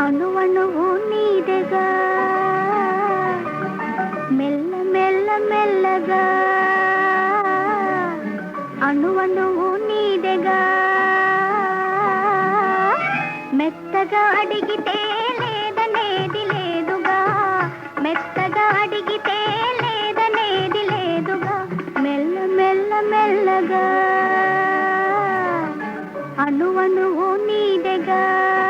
అణువణువు నీదగా. మెల్ల మెల్ల మెల్లగా. అణువణువు నీదగా. మెత్తగా అడిగితే లేదనేది లేదుగా. మెత్తగా అడిగితే లేదనేది లేదుగా. మెల్ల మెల్ల మెల్లగా. అణువణువు నీదగా.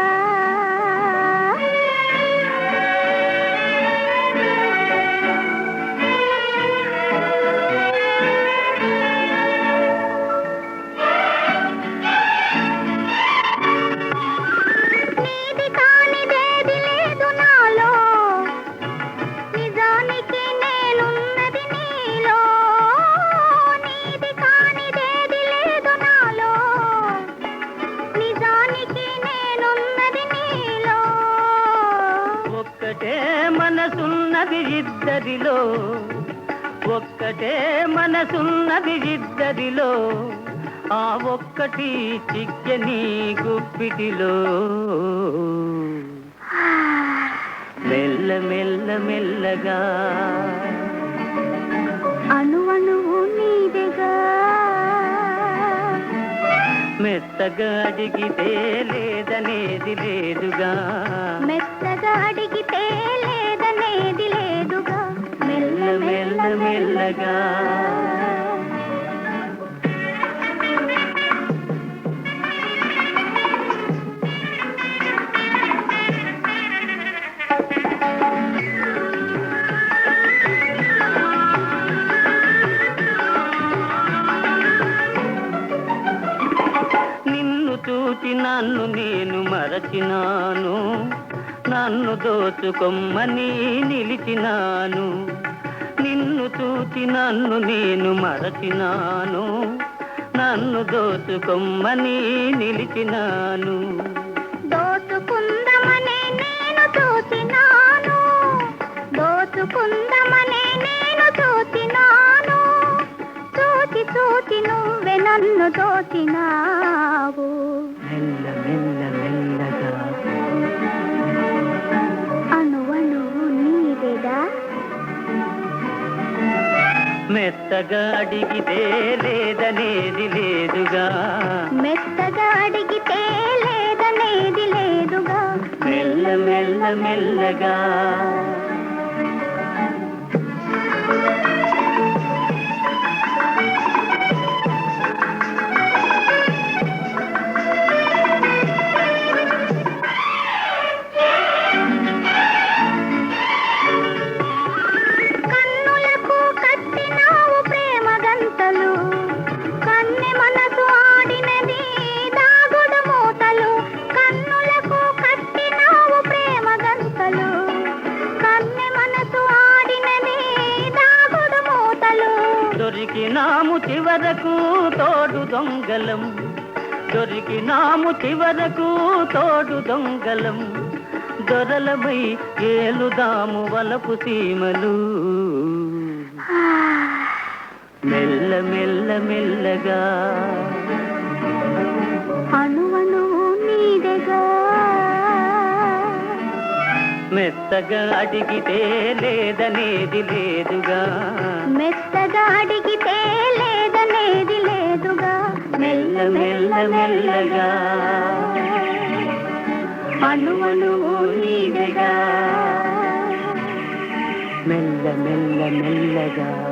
ఇద్దరిలో ఒక్కటే మనసున్నది ఇద్దరిలో ఆ ఒక్కటి చిక్కని గుప్పిటిలో. మెల్ల మెల్ల మెల్లగా. అణువణువు నీదెగా. మెత్తగా అడిగితే లేదనేది లేదుగా. మెత్తగా అడిగితే ఉండగా నిన్ను చూచి నన్ను నేను మరచినాను. నన్ను దోచుకొమ్మని నిలిచినాను. నిన్ను చూచి నన్ను నేను మరచినాను. నన్ను దోచుకొమ్మని నిలిచినాను. దోచుకుందమని నేను చూసినాను దోచుకుందమని నేను చూసినాను చూచి చూచి నువ్వే నన్ను దోచినా మెత్తగా అడిగితే లేదనేది లేదుగా. మెత్తగా అడిగితే లేదనేది లేదుగా. మెల్ల మెల్ల మెల్లగా. దొరికినాము చివరకు తోడు దొంగలం. దొరికినాము చివరకు తోడు దొంగలం. దొరలమై ఏలుదాము వలపు సీమలు. మెల్ల మెల్ల మెల్లగా మెత్తగా అడిగితే లేదనేది లేదుగా. మెత్తగా అడిగితే లేదనేది లేదుగా. మెల్ల మెల్ల మెల్లగా. అణువణువు నీదెగా మెల్ల మెల్ల మెల్లగా.